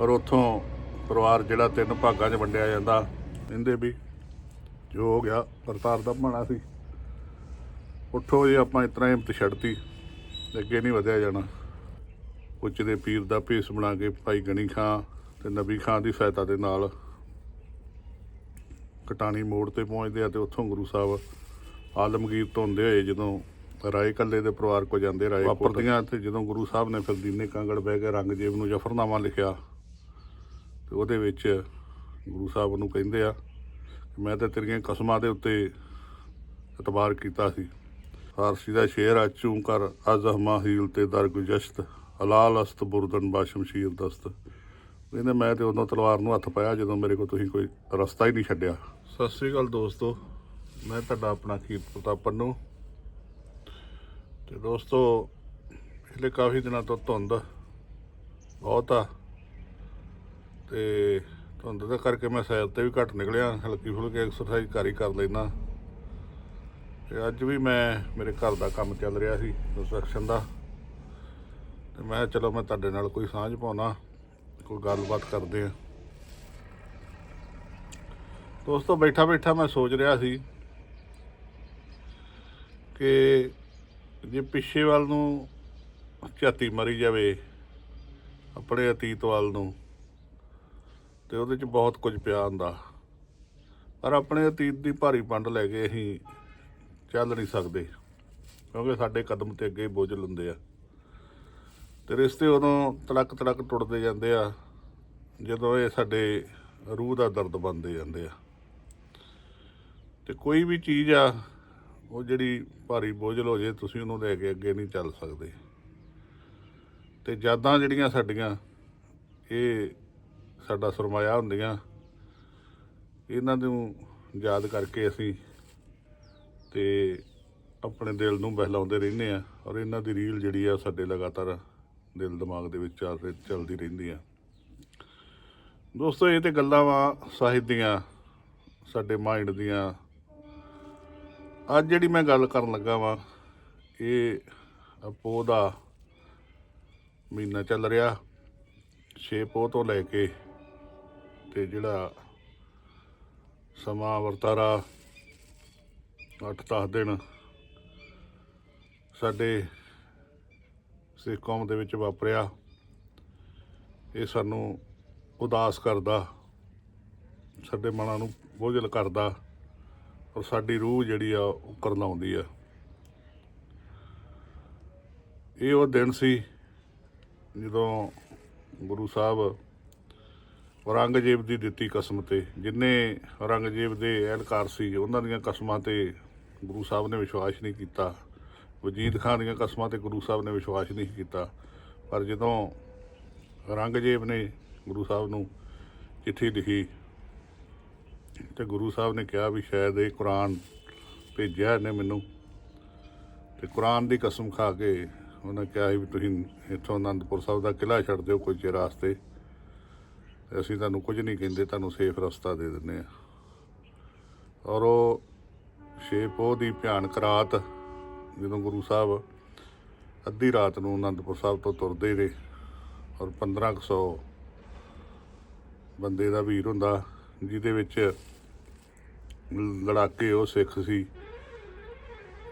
ਪਰ ਉੱਥੋਂ ਪਰਿਵਾਰ ਜਿਹੜਾ ਤਿੰਨ ਭਾਗਾਂ 'ਚ ਵੰਡਿਆ ਜਾਂਦਾ ਕਹਿੰਦੇ ਵੀ ਜੋ ਹੋ ਗਿਆ ਕਰਤਾਰ ਦਾ ਬਣਾ ਸੀ। ਉੱਠੋ ਜੇ ਆਪਾਂ ਇਤਨਾ ਹਿੰਮਤ ਛੱਡਤੀ ਅੱਗੇ ਨਹੀਂ ਵਧਿਆ ਜਾਣਾ। ਉੱਚ ਦੇ ਪੀਰ ਦਾ ਭੇਸ ਬਣਾ ਕੇ ਭਾਈ ਗਣੀ ਖਾਂ ਤੇ ਨਬੀ ਖਾਂ ਦੀ ਸਹਾਇਤਾ ਦੇ ਨਾਲ ਕਟਾਣੀ ਮੋੜ ਤੇ ਪਹੁੰਚਦੇ ਆ ਤੇ ਉੱਥੋਂ ਗੁਰੂ ਸਾਹਿਬ ਆਲਮਗੀਰ ਤੋਂ ਹੁੰਦੇ ਹੋਏ ਜਦੋਂ ਰਾਏ ਕੱਲੇ ਦੇ ਪਰਿਵਾਰ ਕੋ ਜਾਂਦੇ ਰਾਏ ਵਾਪਰਦੀਆਂ ਤੇ ਜਦੋਂ ਗੁਰੂ ਸਾਹਿਬ ਨੇ ਫਿਰ ਦੀਨੇ ਕਾਂਗੜ ਬਹਿ ਕੇ ਰੰਗਜੀਤ ਨੂੰ ਜਫਰਨਾਮਾ ਲਿਖਿਆ। ਤੇ ਉਹਦੇ ਵਿੱਚ ਗੁਰੂ ਸਾਹਿਬ ਨੂੰ ਕਹਿੰਦੇ ਆ, ਮੈਂ ਤਾਂ ਤੇਰੀਆਂ ਕਸਮਾਂ ਦੇ ਉੱਤੇ ਇਤਬਾਰ ਕੀਤਾ ਸੀ। ਫਾਰਸੀ ਦਾ ਸ਼ੇਰ ਆ, ਚੂੰ ਕਰ ਅਜ਼ਹਮਾ ਹੀਲ ਤੇ ਦਰ ਗੁਜਸ਼ਤ, ਹਲਾਲ ਅਸਤ ਬੁਰਦਨ ਬਾਸ਼ਮਸ਼ੀਰ ਦਸਤ। ਕਹਿੰਦੇ ਮੈਂ ਤੇ ਉਦੋਂ ਤਲਵਾਰ ਨੂੰ ਹੱਥ ਪਾਇਆ ਜਦੋਂ ਮੇਰੇ ਕੋਲ ਤੁਸੀਂ ਕੋਈ ਰਸਤਾ ਹੀ ਨਹੀਂ ਛੱਡਿਆ। ਸਤਿ ਸ੍ਰੀ ਅਕਾਲ ਦੋਸਤੋ, ਮੈਂ ਤੁਹਾਡਾ ਆਪਣਾ ਕੀਰਤ ਪ੍ਰਤਾਪ ਪੰਨੂ ਤੇ ਦੋਸਤੋ, ਪਿਛਲੇ ਕਾਫੀ ਦਿਨਾਂ ਤੋਂ ਧੁੰਦ ਬਹੁਤ ਆ। ਤੇ ਧੁੰਦ ਦੇ ਕਰਕੇ ਮੈਂ ਸੈਲ ਤੇ ਵੀ ਘੱਟ ਨਿਕਲਿਆ, ਹਲਕੀ ਫੁਲਕੀ ਐਕਸਰਸਾਈਜ਼ ਘਰ ਹੀ ਕਰ ਲੈਣਾ ਤੇ ਅੱਜ ਵੀ ਮੈਂ, ਮੇਰੇ ਘਰ ਦਾ ਕੰਮ ਚੱਲ ਰਿਹਾ ਸੀ ਕੰਸਟਰਕਸ਼ਨ ਦਾ। ਤੇ ਮੈਂ ਚਲੋ ਮੈਂ ਤੁਹਾਡੇ ਨਾਲ ਕੋਈ ਸਾਂਝ ਪਾਉਣਾ, ਕੋਈ ਗੱਲਬਾਤ ਕਰਦੇ ਆ ਦੋਸਤੋ ਬੈਠਾ ਬੈਠਾ ਮੈਂ ਸੋਚ ਰਿਹਾ ਸੀ ਕਿ ਜੇ ਪਿੱਛੇ ਵੱਲ ਨੂੰ ਝਾਤੀ ਮਰੀ ਜਾਵੇ, ਆਪਣੇ ਅਤੀਤ ਵੱਲ ਨੂੰ ਤੇ ਉਹਦੇ 'ਚ ਬਹੁਤ ਕੁਝ ਪਿਆ ਹੁੰਦਾ। ਪਰ ਆਪਣੇ ਅਤੀਤ ਦੀ ਭਾਰੀ ਪੰਡ ਲੈ ਕੇ ਅਸੀਂ ਚੱਲ ਨਹੀਂ ਸਕਦੇ, ਕਿਉਂਕਿ ਸਾਡੇ ਕਦਮ ਤੇ ਅੱਗੇ ਬੋਝ ਲੈਂਦੇ ਆ। ਤੇ ਰਿਸ਼ਤੇ ਉਦੋਂ ਤੜਕ ਤੜਕ ਟੁੱਟਦੇ ਜਾਂਦੇ ਆ, ਜਦੋਂ ਇਹ ਸਾਡੇ ਰੂਹ ਦਾ ਦਰਦ ਬਣਦੇ ਜਾਂਦੇ ਆ। ਤੇ ਕੋਈ ਵੀ ਚੀਜ਼ ਆ, ਉਹ ਜਿਹੜੀ ਭਾਰੀ ਬੋਝਲ ਹੋ ਜੇ, ਤੁਸੀਂ ਉਹਨੂੰ ਲੈ ਕੇ ਅੱਗੇ ਨਹੀਂ ਚੱਲ ਸਕਦੇ। ਤੇ ਯਾਦਾਂ ਜਿਹੜੀਆਂ ਸਾਡੀਆਂ, ਇਹ ਸਾਡਾ ਸਰਮਾਇਆ ਹੁੰਦੀਆਂ। ਇਹਨਾਂ ਨੂੰ ਯਾਦ ਕਰਕੇ ਅਸੀਂ ਤੇ ਆਪਣੇ ਦਿਲ ਨੂੰ ਬਹਿਲਾਉਂਦੇ ਰਹਿੰਦੇ ਆ ਔਰ ਇਹਨਾਂ ਦੀ ਰੀਲ ਜਿਹੜੀ ਆ ਸਾਡੇ ਲਗਾਤਾਰ ਦਿਲ ਦਿਮਾਗ ਦੇ ਵਿੱਚ ਚੱਲ ਰਹੀ- ਚੱਲਦੀ ਰਹਿੰਦੀ ਆ। ਦੋਸਤੋ, ਇਹ ਤੇ ਗੱਲਾਂ ਵਾ ਸਾਹਿਤ ਦੀਆਂ, ਸਾਡੇ ਮਾਈਂਡ ਦੀਆਂ। ਅੱਜ ਜਿਹੜੀ ਮੈਂ ਗੱਲ ਕਰਨ ਲੱਗਾ ਵਾਂ, ਇਹ ਪੋਹ ਦਾ ਮਹੀਨਾ ਚੱਲ ਰਿਹਾ। 6 ਪੋਹ ਤੋਂ ਲੈ ਕੇ ਤੇ ਜਿਹੜਾ ਸਮਾਂ ਵਰਤਾਰਾ 8-10 ਦਿਨ ਸਾਡੇ ਸਿੱਖ ਕੌਮ ਦੇ ਵਿੱਚ ਵਾਪਰਿਆ, ਇਹ ਸਾਨੂੰ ਉਦਾਸ ਕਰਦਾ, ਸਾਡੇ ਮਨਾਂ ਨੂੰ ਬੋਝਲ ਕਰਦਾ ਔਰ ਸਾਡੀ ਰੂਹ ਜਿਹੜੀ ਆ ਉਹ ਕਰਲਾਉਂਦੀ ਆ। ਇਹ ਉਹ ਦਿਨ ਸੀ ਜਦੋਂ ਗੁਰੂ ਸਾਹਿਬ ਔਰੰਗਜ਼ੇਬ ਦੀ ਦਿੱਤੀ ਕਸਮ ਤੇ, ਜਿਨੇ ਔਰੰਗਜ਼ੇਬ ਦੇ ਅਹਿਲਕਾਰ ਸੀ, ਉਹਨਾਂ ਦੀਆਂ ਕਸਮਾਂ ਤੇ ਗੁਰੂ ਸਾਹਿਬ ਨੇ ਵਿਸ਼ਵਾਸ ਨਹੀਂ ਕੀਤਾ। ਵਜੀਦ ਖਾਨ ਦੀਆਂ ਕਸਮਾਂ ਤੇ ਗੁਰੂ ਸਾਹਿਬ ਨੇ ਵਿਸ਼ਵਾਸ ਨਹੀਂ ਕੀਤਾ। ਪਰ ਜਦੋਂ ਔਰੰਗਜ਼ੇਬ ਨੇ ਗੁਰੂ ਸਾਹਿਬ ਨੂੰ ਚਿੱਠੀ ਲਿਖੀ ਤੇ ਗੁਰੂ ਸਾਹਿਬ ਨੇ ਕਿਹਾ ਵੀ ਸ਼ਾਇਦ ਇਹ ਕੁਰਾਨ ਭੇਜਿਆ ਨੇ ਮੈਨੂੰ। ਤੇ ਕੁਰਾਨ ਦੀ ਕਸਮ ਖਾ ਕੇ ਉਹਨਾਂ ਕਿਹਾ ਸੀ ਵੀ ਤੁਸੀਂ ਇੱਥੋਂ ਅਨੰਦਪੁਰ ਸਾਹਿਬ ਦਾ ਕਿਲ੍ਹਾ ਛੱਡ ਦਿਓ, ਕੋਈ ਚਿਰ ਵਾਸਤੇ ਤੇ ਅਸੀਂ ਤੁਹਾਨੂੰ ਕੁਝ ਨਹੀਂ ਕਹਿੰਦੇ, ਤੁਹਾਨੂੰ ਸੇਫ ਰਸਤਾ ਦੇ ਦਿੰਦੇ ਆ ਔਰ ਉਹ ਛੇ ਪੋਹ ਦੀ ਭਿਆਨਕ ਰਾਤ, ਜਦੋਂ ਗੁਰੂ ਸਾਹਿਬ ਅੱਧੀ ਰਾਤ ਨੂੰ ਅਨੰਦਪੁਰ ਸਾਹਿਬ ਤੋਂ ਤੁਰਦੇ ਰਹੇ, ਔਰ 1500 ਬੰਦੇ ਦਾ ਵੀਰ ਹੁੰਦਾ, ਜਿਹਦੇ ਵਿੱਚ ਲੜਾਕੇ ਉਹ ਸਿੱਖ ਸੀ,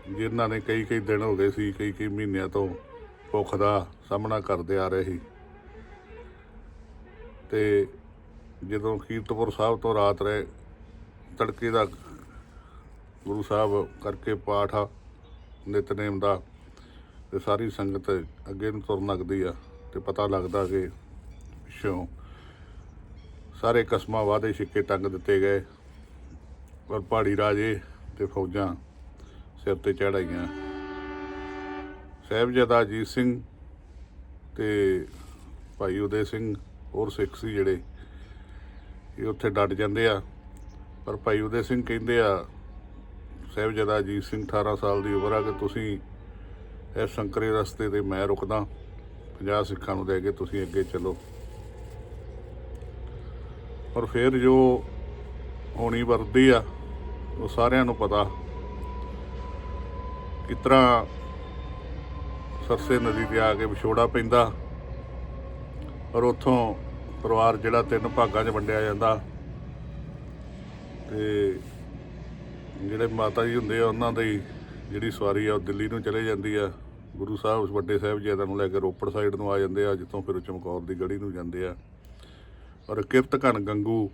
ਜਿਨ੍ਹਾਂ ਨੇ ਕਈ ਕਈ ਦਿਨ ਹੋ ਗਏ ਸੀ ਕਈ ਕਈ ਮਹੀਨਿਆਂ ਤੋਂ ਭੁੱਖ ਦਾ ਸਾਹਮਣਾ ਕਰਦੇ ਆ ਰਹੇ। ਸੀ ਤੇ ਜਦੋਂ ਕੀਰਤਪੁਰ ਸਾਹਿਬ ਤੋਂ ਰਾਤ ਰਹੇ, ਤੜਕੇ ਦਾ ਗੁਰੂ ਸਾਹਿਬ ਕਰਕੇ ਪਾਠ ਆ ਨਿਤਨੇਮ ਦਾ, ਤੇ ਸਾਰੀ ਸੰਗਤ ਅੱਗੇ ਨੂੰ ਤੁਰਨ ਲੱਗਦੀ ਆ, ਤੇ ਪਤਾ ਲੱਗਦਾ ਕਿ ਪਿੱਛੋਂ ਸਾਰੇ ਕਸਮਾਂ ਵਾਦੇ ਛਿੱਕੇ ਟੰਗ ਦਿੱਤੇ ਗਏ ਔਰ ਪਹਾੜੀ ਰਾਜੇ ਤੇ ਫੌਜਾਂ ਸਿਰ ਤੇ ਚੜਾਈਆਂ ਸਾਹਿਬਜ਼ਾਦਾ ਅਜੀਤ ਸਿੰਘ ਤੇ ਭਾਈ ਉਦੇ ਸਿੰਘ ਹੋਰ ਸਿੱਖ ਸੀ ਜਿਹੜੇ। ਇਹ ਉੱਥੇ ਡਟ ਜਾਂਦੇ ਆ। ਪਰ ਭਾਈ ਉਦੇ ਸਿੰਘ ਕਹਿੰਦੇ ਆ, ਸਾਹਿਬਜ਼ਾਦਾ ਅਜੀਤ ਸਿੰਘ 18 ਸਾਲ ਦੀ ਉਮਰ ਆ ਕਿ ਤੁਸੀਂ ਇਹ ਸੰਕਰੇ ਰਸਤੇ ਤੇ ਮੈਂ ਰੁਕਦਾ। 50 ਸਿੱਖਾਂ ਨੂੰ ਦੇ ਕੇ ਤੁਸੀਂ ਅੱਗੇ ਚੱਲੋ। ਔਰ ਫਿਰ ਜੋ ਹੋਣੀ ਵਰਦੀ ਆ, ਉਹ ਸਾਰਿਆਂ ਨੂੰ ਪਤਾ ਕਿਸ ਤਰ੍ਹਾਂ ਸਰਸੇ ਨਦੀ ਤੇ ਆ ਕੇ ਵਿਛੋੜਾ ਪੈਂਦਾ। ਔਰ ਉੱਥੋਂ ਪਰਿਵਾਰ ਜਿਹੜਾ ਤਿੰਨ ਭਾਗਾਂ 'ਚ ਵੰਡਿਆ ਜਾਂਦਾ। ਤੇ ਜਿਹੜੇ ਮਾਤਾ ਜੀ ਹੁੰਦੇ ਆ, ਉਹਨਾਂ ਦੀ ਜਿਹੜੀ ਸਵਾਰੀ ਆ, ਉਹ ਦਿੱਲੀ ਨੂੰ ਚਲੇ ਜਾਂਦੀ ਆ। ਗੁਰੂ ਸਾਹਿਬ, ਵੱਡੇ ਸਾਹਿਬਜ਼ਾਦਿਆਂ ਨੂੰ ਲੈ ਕੇ ਰੋਪੜ ਸਾਈਡ ਨੂੰ ਆ ਜਾਂਦੇ ਆ, ਜਿੱਥੋਂ ਫਿਰ ਉਹ ਚਮਕੌਰ ਦੀ ਗੜੀ ਨੂੰ ਜਾਂਦੇ ਆ। ਔਰ ਕਿਰਤ ਘਨ ਗੰਗੂ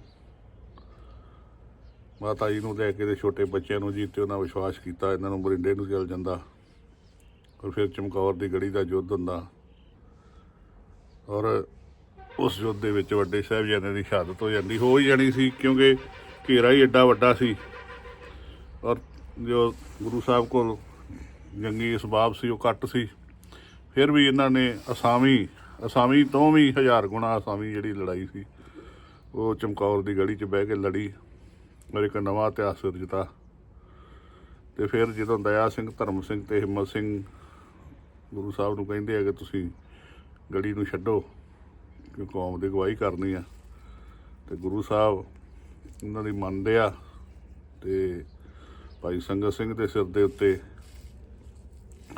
ਮਾਤਾ ਜੀ ਨੂੰ ਲੈ ਕੇ ਤੇ ਛੋਟੇ ਬੱਚਿਆਂ ਨੂੰ ਜੀ, ਤੇ ਉਹਨਾਂ ਵਿਸ਼ਵਾਸ ਕੀਤਾ, ਇਹਨਾਂ ਨੂੰ ਮਰਿੰਡੇ ਨੂੰ ਚਲ ਜਾਂਦਾ। ਔਰ ਫਿਰ ਚਮਕੌਰ ਦੀ ਗੜੀ ਦਾ ਯੁੱਧ ਹੁੰਦਾ। ਔਰ ਉਸ ਯੁੱਧ ਦੇ ਵਿੱਚ ਵੱਡੇ ਸਾਹਿਬਜ਼ਾਦਿਆਂ ਦੀ ਸ਼ਹਾਦਤ ਹੋ ਜਾਂਦੀ, ਹੋ ਹੀ ਜਾਣੀ ਸੀ, ਕਿਉਂਕਿ ਘੇਰਾ ਹੀ ਐਡਾ ਵੱਡਾ ਸੀ। ਔਰ ਜੋ ਗੁਰੂ ਸਾਹਿਬ ਕੋਲ ਜੰਗੀ ਅਸਬਾਬ ਸੀ, ਉਹ ਘੱਟ ਸੀ। ਫਿਰ ਵੀ ਇਹਨਾਂ ਨੇ ਅਸਾਮੀ ਅਸਾਮੀ ਤੋਂ ਵੀ ਹਜ਼ਾਰ ਗੁਣਾ ਅਸਾਮੀ ਜਿਹੜੀ ਲੜਾਈ ਸੀ, ਉਹ ਚਮਕੌਰ ਦੀ ਗਲੀ 'ਚ ਬਹਿ ਕੇ ਲੜੀ, ਔਰ ਇੱਕ ਨਵਾਂ ਇਤਿਹਾਸ ਸਿਰਜਤਾ ਤੇ ਫਿਰ ਜਦੋਂ ਦਇਆ ਸਿੰਘ, ਧਰਮ ਸਿੰਘ ਤੇ ਹਿੰਮਤ ਸਿੰਘ ਗੁਰੂ ਸਾਹਿਬ ਨੂੰ ਕਹਿੰਦੇ ਆ ਕਿ ਤੁਸੀਂ ਗਲੀ ਨੂੰ ਛੱਡੋ ਕਿ ਕੌਮ ਦੀ ਗਵਾਹੀ ਕਰਨੀ ਆ। ਤੇ ਗੁਰੂ ਸਾਹਿਬ ਉਹਨਾਂ ਦੀ ਮੰਨਦੇ ਆ ਤੇ ਭਾਈ ਸੰਗਤ ਸਿੰਘ ਦੇ ਸਿਰ ਦੇ ਉੱਤੇ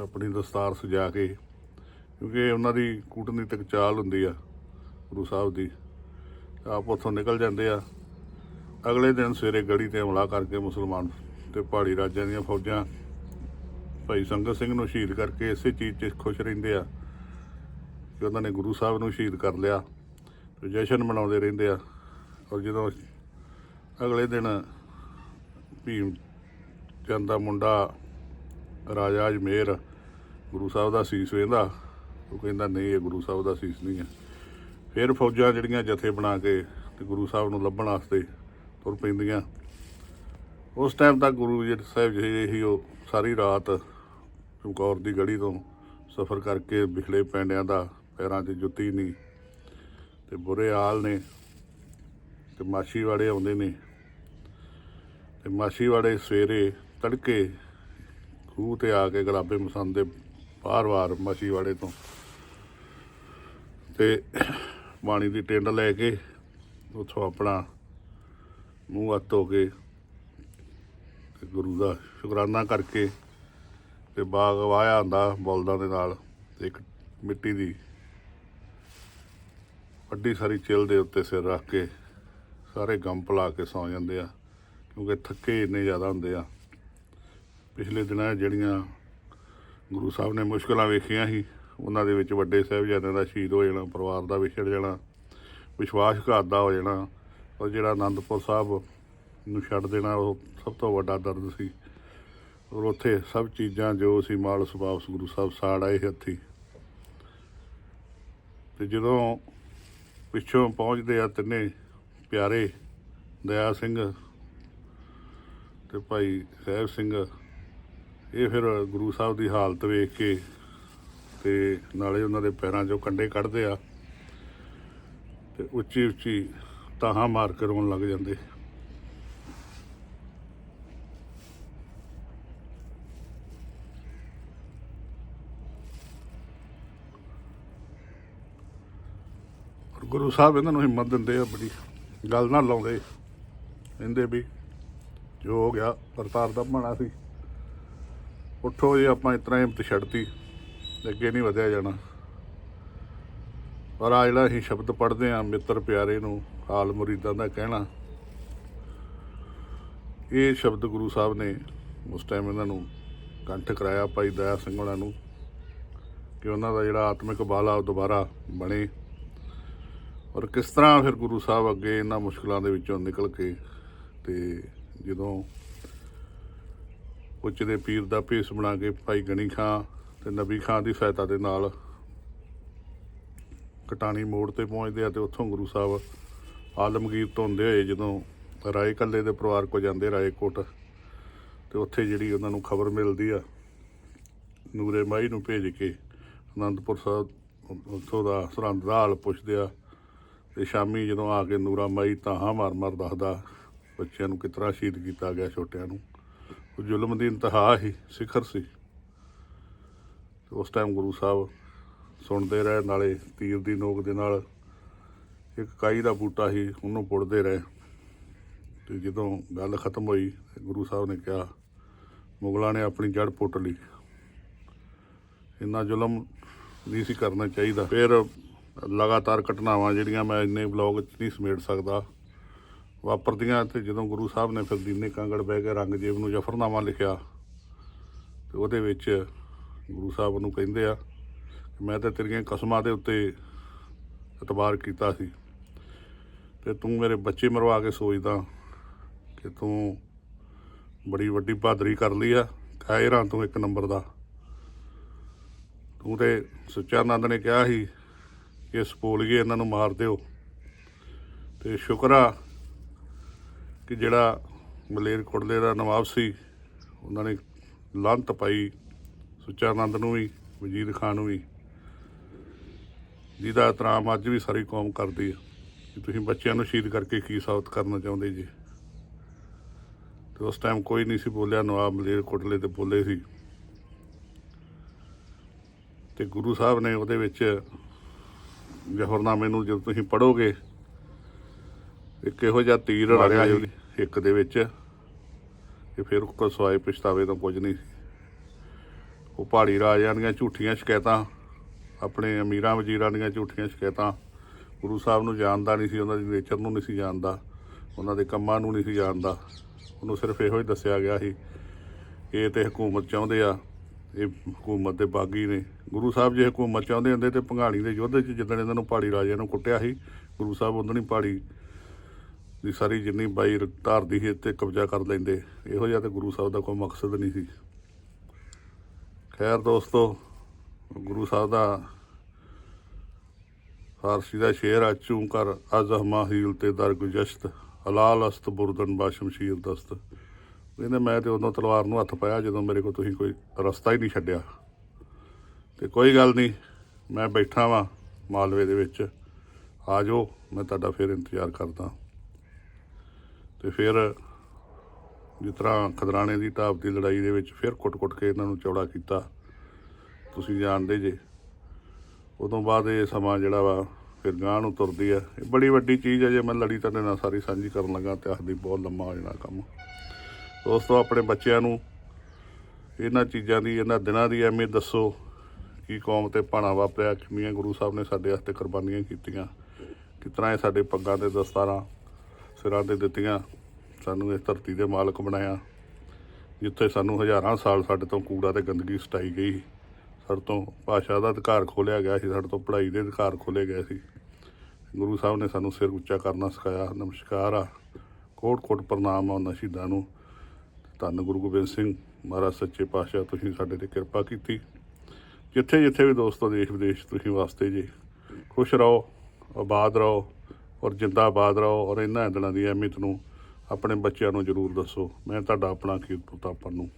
ਆਪਣੀ ਦਸਤਾਰ ਸਜਾ ਕੇ, ਕਿਉਂਕਿ ਉਹਨਾਂ ਦੀ ਕੂਟਨੀਤਿਕ ਚਾਲ ਹੁੰਦੀ ਆ ਗੁਰੂ ਸਾਹਿਬ ਦੀ। ਆਪ ਉੱਥੋਂ ਨਿਕਲ ਜਾਂਦੇ ਆ। ਅਗਲੇ ਦਿਨ ਸਵੇਰੇ ਗੜੀ ਤੇ ਹਮਲਾ ਕਰਕੇ ਮੁਸਲਮਾਨ ਤੇ ਪਹਾੜੀ ਰਾਜਾਂ ਦੀਆਂ ਫੌਜਾਂ ਭਾਈ ਸੰਗਤ ਸਿੰਘ ਨੂੰ ਸ਼ਹੀਦ ਕਰਕੇ ਇਸੇ ਚੀਜ਼ 'ਚ ਖੁਸ਼ ਰਹਿੰਦੇ ਆ। ਕਿ ਉਹਨਾਂ ਨੇ ਗੁਰੂ ਸਾਹਿਬ ਨੂੰ ਸ਼ਹੀਦ ਕਰ ਲਿਆ ਤੇ ਜਸ਼ਨ ਮਨਾਉਂਦੇ ਰਹਿੰਦੇ ਆ। ਔਰ ਜਦੋਂ ਅਗਲੇ ਦਿਨ ਭੀਮ ਚੰਦ ਦਾ ਮੁੰਡਾ ਰਾਜਾ ਅਜਮੇਰ ਗੁਰੂ ਸਾਹਿਬ ਦਾ ਸੀਸ ਵੇਂਦਾ, ਉਹ ਕਹਿੰਦਾ, ਨਹੀਂ, ਇਹ ਗੁਰੂ ਸਾਹਿਬ ਦਾ ਸੀਸ ਨਹੀਂ ਹੈ। ਫਿਰ ਫੌਜਾਂ ਜਿਹੜੀਆਂ ਜਥੇ ਬਣਾ ਕੇ ਤੇ ਗੁਰੂ ਸਾਹਿਬ ਨੂੰ ਲੱਭਣ ਵਾਸਤੇ ਤੁਰ ਪੈਂਦੀਆਂ। ਉਸ ਟਾਈਮ ਤੱਕ ਗੁਰੂ ਜੀ ਸਾਹਿਬ ਜਿਹੜੇ ਹੀ ਉਹ ਸਾਰੀ ਰਾਤ ਚਮਕੌਰ ਦੀ ਗੜੀ ਤੋਂ ਸਫ਼ਰ ਕਰਕੇ ਵਿਖਲੇ ਪੈਂਡਿਆਂ ਦਾ ਪੈਰਾਂ 'ਚ ਜੁੱਤੀ ਨਹੀਂ, ਤੇ ਬੁਰੇ ਹਾਲ ਨੇ, ਤੇ ਮਾਛੀ ਵਾਲੇ ਆਉਂਦੇ ਨੇ, ਤੇ ਮਾਛੀ ਵਾਲੇ ਸਵੇਰੇ ਤੜਕੇ ਖੂਹ ਤੇ ਆ ਕੇ ਗੁਲਾਬੇ ਮਸੰਦ ਦੇ ਬਾਰ-ਬਾਰ ਮਾਛੀ ਵਾਲੇ ਤੋਂ, ਤੇ ਪਾਣੀ ਦੀ ਟਿੰਡ ਲੈ ਕੇ ਉੱਥੋਂ ਆਪਣਾ ਮੂੰਹ ਹੱਥ ਧੋ ਕੇ ਤੇ ਗੁਰੂ ਦਾ ਸ਼ੁਕਰਾਨਾ ਕਰਕੇ ਤੇ ਬਾਗ ਵਾਇਆ ਹੁੰਦਾ ਬਲਦਾਂ ਦੇ ਨਾਲ ਇੱਕ ਮਿੱਟੀ ਦੀ ਵੱਡੀ ਸਾਰੀ ਚਿਲ ਦੇ ਉੱਤੇ ਸਿਰ ਰੱਖ ਕੇ ਸਾਰੇ ਗਮ ਲਾ ਕੇ ਸੌਂ ਜਾਂਦੇ ਆ, ਕਿਉਂਕਿ ਥੱਕੇ ਇੰਨੇ ਜ਼ਿਆਦਾ ਹੁੰਦੇ ਆ। ਪਿਛਲੇ ਦਿਨਾਂ ਜਿਹੜੀਆਂ ਗੁਰੂ ਸਾਹਿਬ ਨੇ ਮੁਸ਼ਕਲਾਂ ਵੇਖੀਆਂ ਸੀ, ਉਹਨਾਂ ਦੇ ਵਿੱਚ ਵੱਡੇ ਸਾਹਿਬਜ਼ਾਦਿਆਂ ਦਾ ਸ਼ਹੀਦ ਹੋ ਜਾਣਾ, ਪਰਿਵਾਰ ਦਾ ਵਿਛੜ ਜਾਣਾ ਵਿਸ਼ਵਾਸਘਾਤ ਦਾ ਹੋ ਜਾਣਾ, ਔਰ ਜਿਹੜਾ ਆਨੰਦਪੁਰ ਸਾਹਿਬ ਨੂੰ ਛੱਡ ਦੇਣਾ, ਉਹ ਸਭ ਤੋਂ ਵੱਡਾ ਦਰਦ ਸੀ। ਔਰ ਉੱਥੇ ਸਭ ਚੀਜ਼ਾਂ ਜੋ ਸੀ ਮਾਲ ਸੁਭਾਵ ਗੁਰੂ ਸਾਹਿਬ ਸਾੜ ਆਏ ਹੱਥੀ। ਤੇ ਜਦੋਂ ਪਿੱਛੋਂ ਪਹੁੰਚਦੇ ਆ ਤਿੰਨੇ ਪਿਆਰੇ ਦਇਆ ਸਿੰਘ ਤੇ ਭਾਈ ਸਾਹਿਬ ਸਿੰਘ। ਇਹ ਫਿਰ ਗੁਰੂ ਸਾਹਿਬ ਦੀ ਹਾਲਤ ਵੇਖ ਕੇ ਤੇ ਨਾਲੇ ਉਹਨਾਂ ਦੇ ਪੈਰਾਂ 'ਚੋਂ ਕੰਡੇ ਕੱਢਦੇ ਆ ਤੇ ਉੱਚੀ ਉੱਚੀ ਤਾਹਾਂ ਮਾਰ ਕੇ ਰੋਣ ਲੱਗ ਜਾਂਦੇ ਔਰ ਗੁਰੂ ਸਾਹਿਬ ਇਹਨਾਂ ਨੂੰ ਹਿੰਮਤ ਦਿੰਦੇ ਆ ਬੜੀ, ਗੱਲ ਨਾਲ ਲਾਉਂਦੇ। ਕਹਿੰਦੇ ਵੀ ਜੋ ਹੋ ਗਿਆ, ਕਰਤਾਰ ਦਾ ਬਣਾ ਸੀ। ਉੱਠੋ ਜੇ, ਆਪਾਂ ਇਤਨਾ ਹਿੰਮਤ ਛੱਡਤੀ ਤੇ ਅੱਗੇ ਨਹੀਂ ਵਧਿਆ ਜਾਣਾ। ਪਰ ਆ ਜਿਹੜਾ ਅਸੀਂ ਸ਼ਬਦ ਪੜ੍ਹਦੇ ਆ ਮਿੱਤਰ ਪਿਆਰੇ ਨੂੰ, ਹਾਲ ਮੁਰੀਦਾਂ ਦਾ ਕਹਿਣਾ, ਇਹ ਸ਼ਬਦ ਗੁਰੂ ਸਾਹਿਬ ਨੇ ਉਸ ਟਾਈਮ ਇਹਨਾਂ ਨੂੰ ਕੰਠ ਕਰਾਇਆ, ਭਾਈ ਦਇਆ ਸਿੰਘ ਉਹਨਾਂ ਨੂੰ, ਕਿ ਉਹਨਾਂ ਦਾ ਜਿਹੜਾ ਆਤਮਿਕ ਬਾਲਾ ਉਹ ਦੁਬਾਰਾ ਬਣੇ। ਔਰ ਕਿਸ ਤਰ੍ਹਾਂ ਫਿਰ ਗੁਰੂ ਸਾਹਿਬ ਅੱਗੇ ਇਹਨਾਂ ਮੁਸ਼ਕਲਾਂ ਦੇ ਵਿੱਚੋਂ ਨਿਕਲ ਕੇ ਤੇ ਜਦੋਂ ਉੱਚ ਦੇ ਪੀਰ ਦਾ ਭੇਸ ਬਣਾ ਕੇ ਭਾਈ ਗਣੀ ਖਾਂ ਤੇ ਨਬੀ ਖਾਂ ਦੀ ਸਹਾਇਤਾ ਦੇ ਨਾਲ ਕਟਾਣੀ ਮੋੜ ਤੇ ਪਹੁੰਚਦੇ ਆ ਤੇ ਉੱਥੋਂ ਗੁਰੂ ਸਾਹਿਬ ਆਲਮਗੀਰ ਤੋਂ ਹੁੰਦੇ ਹੋਏ ਜਦੋਂ ਰਾਏ ਕੱਲੇ ਦੇ ਪਰਿਵਾਰ ਕੋ ਜਾਂਦੇ ਰਾਏਕੋਟ ਤੇ ਉੱਥੇ ਜਿਹੜੀ ਉਹਨਾਂ ਨੂੰ ਖਬਰ ਮਿਲਦੀ ਆ, ਨੂਰੇ ਮਾਈ ਨੂੰ ਭੇਜ ਕੇ ਅਨੰਦਪੁਰ ਸਾਹਿਬ, ਉੱਥੋਂ ਦਾ ਸਰਹੰਦ ਦਾ ਹਾਲ ਪੁੱਛਦੇ ਆ ਤੇ ਸ਼ਾਮੀ ਜਦੋਂ ਆ ਕੇ ਨੂਰਾ ਮਾਈ ਤਾਹਾਂ ਮਾਰ ਮਾਰ ਦੱਸਦਾ ਬੱਚਿਆਂ ਨੂੰ ਕਿਤਰਾ ਸ਼ਹੀਦ ਕੀਤਾ ਗਿਆ ਛੋਟਿਆਂ ਨੂੰ। ਉਹ ਜ਼ੁਲਮ ਦੀ ਇੰਤਹਾ ਹੀ, ਸਿਖਰ ਸੀ। ਉਸ ਟਾਈਮ ਗੁਰੂ ਸਾਹਿਬ ਸੁਣਦੇ ਰਹੇ, ਨਾਲੇ ਤੀਰ ਦੀ ਨੋਕ ਦੇ ਨਾਲ ਇੱਕ ਕਾਈ ਦਾ ਬੂਟਾ ਸੀ ਉਹਨੂੰ ਪੁੱਟਦੇ ਰਹੇ। ਤੇ ਜਦੋਂ ਗੱਲ ਖਤਮ ਹੋਈ, ਗੁਰੂ ਸਾਹਿਬ ਨੇ ਕਿਹਾ, ਮੁਗਲਾਂ ਨੇ ਆਪਣੀ ਜੜ ਪੁੱਟ ਲਈ। ਇੰਨਾ ਜ਼ੁਲਮ ਨਹੀਂ ਸੀ ਕਰਨਾ ਚਾਹੀਦਾ। ਫਿਰ ਲਗਾਤਾਰ ਘਟਨਾਵਾਂ ਜਿਹੜੀਆਂ ਮੈਂ ਇੰਨੇ ਵਲੌਗ 'ਚ ਨਹੀਂ ਸਮੇਟ ਸਕਦਾ। ਵਾਪਰਦੀਆਂ ਤੇ ਜਦੋਂ ਗੁਰੂ ਸਾਹਿਬ ਨੇ ਫਿਰ ਦੀਨੇ ਕਾਂਗੜ ਬਹਿ ਕੇ ਰੰਗਜੀਤ ਨੂੰ ਜਫਰਨਾਮਾ ਲਿਖਿਆ, ਤੇ ਉਹਦੇ ਵਿੱਚ ਗੁਰੂ ਸਾਹਿਬ ਨੂੰ ਕਹਿੰਦੇ ਆ ਕਿ ਮੈਂ ਤਾਂ ਤੇਰੀਆਂ ਕਸਮਾਂ ਦੇ ਉੱਤੇ ਇਤਬਾਰ ਕੀਤਾ ਸੀ। ਤੇ ਤੂੰ ਮੇਰੇ ਬੱਚੇ ਮਰਵਾ ਕੇ ਸੋਚਦਾ ਕਿ ਤੂੰ ਬੜੀ ਵੱਡੀ ਬਹਾਦਰੀ ਕਰ ਲਈ ਆ, ਕਾਇਰਾਂ ਤੂੰ ਇੱਕ ਨੰਬਰ ਦਾ। ਤੂੰ ਤੇ ਸੁੱਚਾਨੰਦ ਨੇ ਕਿਹਾ ਸੀ ਕਿ ਸਪੋਲੀਏ ਇਹਨਾਂ ਨੂੰ ਮਾਰ ਦਿਓ। ਤੇ ਸ਼ੁਕਰ ਆ ਕਿ ਜਿਹੜਾ ਮਲੇਰ ਕੋਟਲੇ ਦਾ ਨਵਾਬ ਸੀ, ਉਹਨਾਂ ਨੇ ਲੰਤ ਪਾਈ ਸੁੱਚਾਨੰਦ ਨੂੰ ਵੀ ਵਜ਼ੀਰ ਖਾਨ ਨੂੰ ਵੀ। ਜਿਹਦਾ ਇਤਰਾਮ ਅੱਜ ਵੀ ਸਾਰੀ ਕੌਮ ਕਰਦੀ ਹੈ ਕਿ ਤੁਸੀਂ ਬੱਚਿਆਂ ਨੂੰ ਸ਼ਹੀਦ ਕਰਕੇ ਕੀ ਸਾਬਤ ਕਰਨਾ ਚਾਹੁੰਦੇ ਜੀ? ਤੇ ਉਸ ਟਾਈਮ ਕੋਈ ਨਹੀਂ ਸੀ ਬੋਲਿਆ, ਨਵਾਬ ਮਲੇਰ ਕੋਟਲੇ ਤੇ ਬੋਲੇ ਸੀ। ਤੇ ਗੁਰੂ ਸਾਹਿਬ ਨੇ ਉਹਦੇ ਵਿੱਚ ਜ਼ਫਰਨਾਮੇ ਨੂੰ ਜਦੋਂ ਤੁਸੀਂ ਪੜੋਗੇ ਇੱਕ ਇਹੋ ਜਿਹਾ ਤੀਰ ਰੜਿਆ ਉਹਦੀ ਹਿੱਕ ਦੇ ਵਿੱਚ ਕਿ ਫਿਰ ਕੋ ਸਵਾਏ ਪਛਤਾਵੇ ਤੋਂ ਕੁਝ ਨਹੀਂ। ਉਹ ਪਹਾੜੀ ਰਾਜਿਆਂ ਦੀਆਂ ਝੂਠੀਆਂ ਸ਼ਿਕਾਇਤਾਂ ਆਪਣੇ ਅਮੀਰਾਂ ਵਜ਼ੀਰਾਂ ਦੀਆਂ ਝੂਠੀਆਂ ਸ਼ਿਕਾਇਤਾਂ ਗੁਰੂ ਸਾਹਿਬ ਨੂੰ ਜਾਣਦਾ ਨਹੀਂ ਸੀ ਉਹਨਾਂ ਦੀ ਨੇਚਰ ਨੂੰ ਨਹੀਂ ਸੀ ਜਾਣਦਾ ਉਹਨਾਂ ਦੇ ਕੰਮਾਂ ਨੂੰ ਨਹੀਂ ਸੀ ਜਾਣਦਾ। ਉਹਨੂੰ ਸਿਰਫ ਇਹੋ ਹੀ ਦੱਸਿਆ ਗਿਆ ਸੀ ਕਿ ਇਹ ਤੇ ਹਕੂਮਤ ਚਾਹੁੰਦੇ ਆ ਇਹ ਹਕੂਮਤ ਦੇ ਬਾਗੀ ਨੇ। ਗੁਰੂ ਸਾਹਿਬ ਜੇ ਹਕੂਮਤ ਚਾਹੁੰਦੇ ਹੁੰਦੇ ਤੇ ਪੰਘਾਣੀ ਦੇ ਯੁੱਧ 'ਚ ਜਿੱਦਣ ਇਹਨਾਂ ਨੂੰ ਪਹਾੜੀ ਰਾਜਿਆਂ ਨੂੰ ਕੁੱਟਿਆ ਸੀ, ਗੁਰੂ ਸਾਹਿਬ ਉਦੋਂ ਹੀ ਪਹਾੜੀ ਦੀ ਸਾਰੀ ਜਿੰਨੀ ਬਾਈ ਧਾਰਦੀ ਸੀ ਤੇ ਕਬਜ਼ਾ ਕਰ ਲੈਂਦੇ, ਇਹੋ ਜਿਹਾ ਤੇ ਗੁਰੂ ਸਾਹਿਬ ਦਾ ਕੋਈ ਮਕਸਦ ਨਹੀਂ ਸੀ। ਖੈਰ ਦੋਸਤੋ, ਗੁਰੂ ਸਾਹਿਬ ਦਾ ਫਾਰਸੀ ਦਾ ਸ਼ੇਰ ਆ, ਚੂੰ ਕਰ ਅਜ਼ਹਮਾ ਹੀਲ ਤੇ ਦਰ ਗੁਜਸ਼ਤ, ਹਲਾਲ ਅਸਤ ਬੁਰਦਨ ਬਾਸ਼ਮਸ਼ੀਰ ਦਸਤ। ਇਹਨੇ ਮੈਂ ਤੇ ਉਦੋਂ ਤਲਵਾਰ ਨੂੰ ਹੱਥ ਪਾਇਆ ਜਦੋਂ ਮੇਰੇ ਕੋਲ ਤੁਸੀਂ ਕੋਈ ਰਸਤਾ ਹੀ ਨਹੀਂ ਛੱਡਿਆ। ਤੇ ਕੋਈ ਗੱਲ ਨਹੀਂ, ਮੈਂ ਬੈਠਾ ਵਾਂ ਮਾਲਵੇ ਦੇ ਵਿੱਚ। ਆ ਜਾਓ, ਮੈਂ ਤੁਹਾਡਾ ਫਿਰ ਇੰਤਜ਼ਾਰ ਕਰਦਾ। ਤੇ ਫਿਰ ਜਿਸ ਤਰ੍ਹਾਂ ਖਦਰਾਣੇ ਦੀ ਢਾਬ ਦੀ ਲੜਾਈ ਦੇ ਵਿੱਚ ਫਿਰ ਕੁੱਟ-ਕੁੱਟ ਕੇ ਇਹਨਾਂ ਨੂੰ ਚੌੜਾ ਕੀਤਾ, ਤੁਸੀਂ ਜਾਣਦੇ ਜੇ। ਉਦੋਂ ਬਾਅਦ ਇਹ ਸਮਾਂ ਜਿਹੜਾ ਵਾ, ਫਿਰ ਗਾਂ ਨੂੰ ਤੁਰਦੀ ਆ। ਇਹ ਬੜੀ ਵੱਡੀ ਚੀਜ਼ ਹੈ ਜੇ ਮੈਂ ਲੜੀ ਤੁਹਾਡੇ ਨਾਲ ਸਾਰੀ ਸਾਂਝੀ ਕਰਨ ਲੱਗਾ ਤੇ ਆਖਦੀ ਬਹੁਤ ਲੰਮਾ ਹੋ ਜਾਣਾ ਕੰਮ। ਦੋਸਤੋ, ਆਪਣੇ ਬੱਚਿਆਂ ਨੂੰ ਇਹਨਾਂ ਚੀਜ਼ਾਂ ਦੀ, ਇਹਨਾਂ ਦਿਨਾਂ ਦੀ ਅਹਿਮੀਅਤ ਦੱਸੋ। ਕੀ ਕੌਮ ਤੇ ਭਾਣਾ ਵਾਪਰਿਆ ਕਿੰਨੀਆਂ ਗੁਰੂ ਸਾਹਿਬ ਨੇ ਸਾਡੇ ਵਾਸਤੇ ਕੁਰਬਾਨੀਆਂ ਕੀਤੀਆਂ। ਕਿਸ ਤਰ੍ਹਾਂ ਇਹ ਸਾਡੇ ਪੱਗਾਂ ਤੇ ਦਸਤਾਰਾਂ, ਸਿਰਾਂ ਤੇ ਦਿੱਤੀਆਂ, ਸਾਨੂੰ ਇਸ ਧਰਤੀ ਦੇ ਮਾਲਕ ਬਣਾਇਆ। ਜਿੱਥੇ ਸਾਨੂੰ ਹਜ਼ਾਰਾਂ ਸਾਲ ਸਾਡੇ ਤੋਂ ਕੂੜਾ ਤੇ ਗੰਦਗੀ ਸਟਾਈ ਗਈ ਸਾਡੇ ਤੋਂ ਭਾਸ਼ਾ ਦਾ ਅਧਿਕਾਰ ਖੋਲਿਆ ਗਿਆ ਸੀ, ਸਾਡੇ ਤੋਂ ਪੜ੍ਹਾਈ ਦੇ ਅਧਿਕਾਰ ਖੋਲੇ ਗਏ ਸੀ। ਗੁਰੂ ਸਾਹਿਬ ਨੇ ਸਾਨੂੰ ਸਿਰ ਉੱਚਾ ਕਰਨਾ ਸਿਖਾਇਆ, ਨਮਸਕਾਰ ਆ। ਕੋਟ ਕੋਟ ਪ੍ਰਣਾਮ ਆ ਉਹਨਾਂ ਸ਼ਹੀਦਾਂ ਨੂੰ। ਧੰਨ ਗੁਰੂ ਗੋਬਿੰਦ ਸਿੰਘ ਮਹਾਰਾਜ, ਸੱਚੇ ਪਾਤਸ਼ਾਹ, ਤੁਸੀਂ ਸਾਡੇ ਤੇ ਕਿਰਪਾ ਕੀਤੀ। ਜਿੱਥੇ ਜਿੱਥੇ ਵੀ ਦੋਸਤੋ ਦੇਸ਼ ਵਿਦੇਸ਼ ਤੁਸੀਂ ਵਾਸਤੇ ਜੀ। ਖੁਸ਼ ਰਹੋ, ਆਬਾਦ ਰਹੋ ਔਰ ਜਿੰਦਾਬਾਦ ਰਹੋ ਔਰ ਇਹਨਾਂ ਦਿਨਾਂ ਦੀ ਅਹਿਮੀਅਤ ਨੂੰ ਆਪਣੇ ਬੱਚਿਆਂ ਨੂੰ ਜ਼ਰੂਰ ਦੱਸੋ। ਮੈਂ ਤੁਹਾਡਾ ਆਪਣਾ ਕੀਰਤ ਪ੍ਰਤਾਪ ਨੂੰ।